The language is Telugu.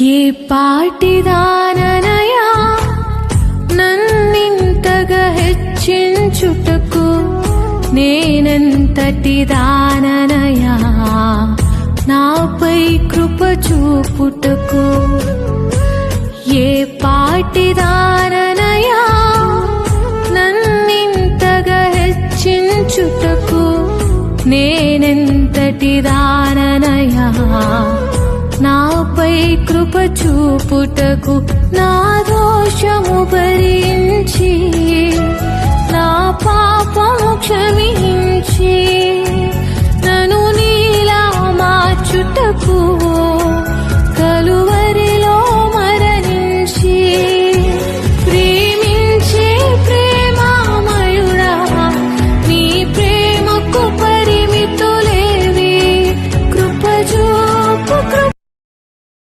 ఏ పాటిదాననయా నన్నింతగా హెచ్చించుటకు నేనెంతటి దాననయా? నాపై కృప చూపుటకు ఏ పాటిదాననయా నన్నింతగా హెచ్చించుటకు నేనెంతటి దాననయా? నాపై కృప చూపుటకు నా దోషము భరించి నా పాపము క్షమించి నన్ను నీలా మార్చుటకు